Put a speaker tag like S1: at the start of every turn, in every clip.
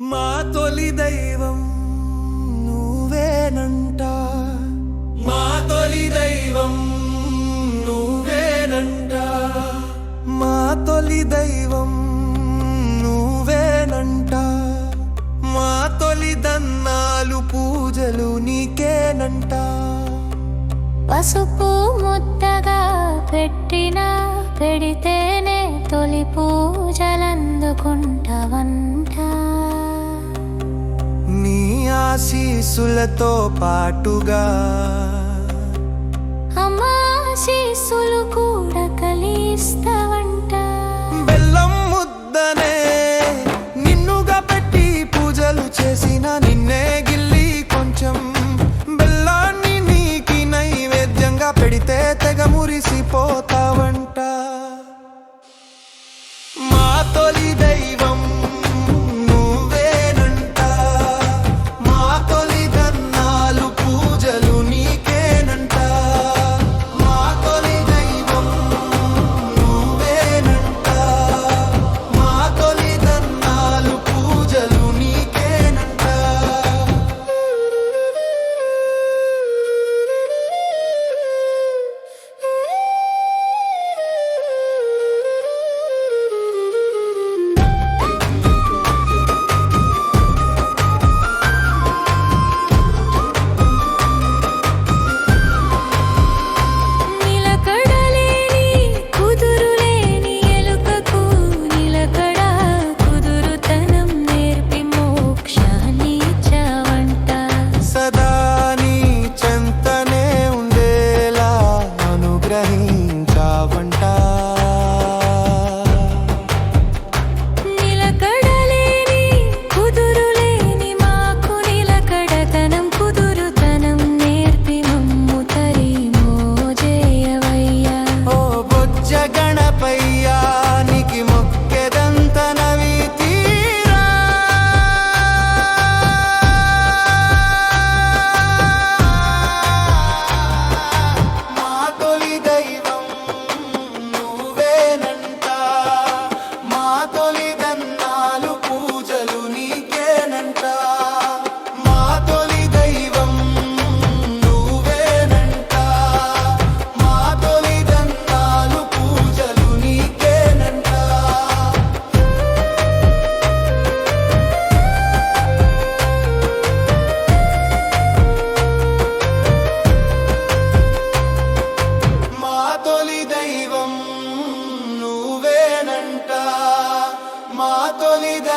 S1: మా తొలి దైవం నువ్వేనంట. మా తొలి దైవం నువ్వేనంట. మా తొలి దైవం నువ్వేనంట. మా తొలి దన్నాలు పూజలు నీకేనంట.
S2: పసుపు ముద్దగా పెట్టిన పెడితేనే తొలి పూజలందుకుంటవంట
S1: ఆశీసులతో పాటుగా.
S2: అమ్మా శీసులు కూడా కలిస్తావంట.
S1: బెల్లం ముద్దనే నిన్నుగా పెట్టి పూజలు చేసిన నిన్నే గిల్లి కొంచెం. బెల్లాన్ని నీకి నైవేద్యంగా పెడితే తెగ మురిసిపోతావంట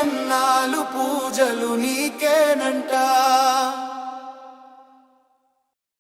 S1: ఎన్నాలు పూజలు నీకేనంట.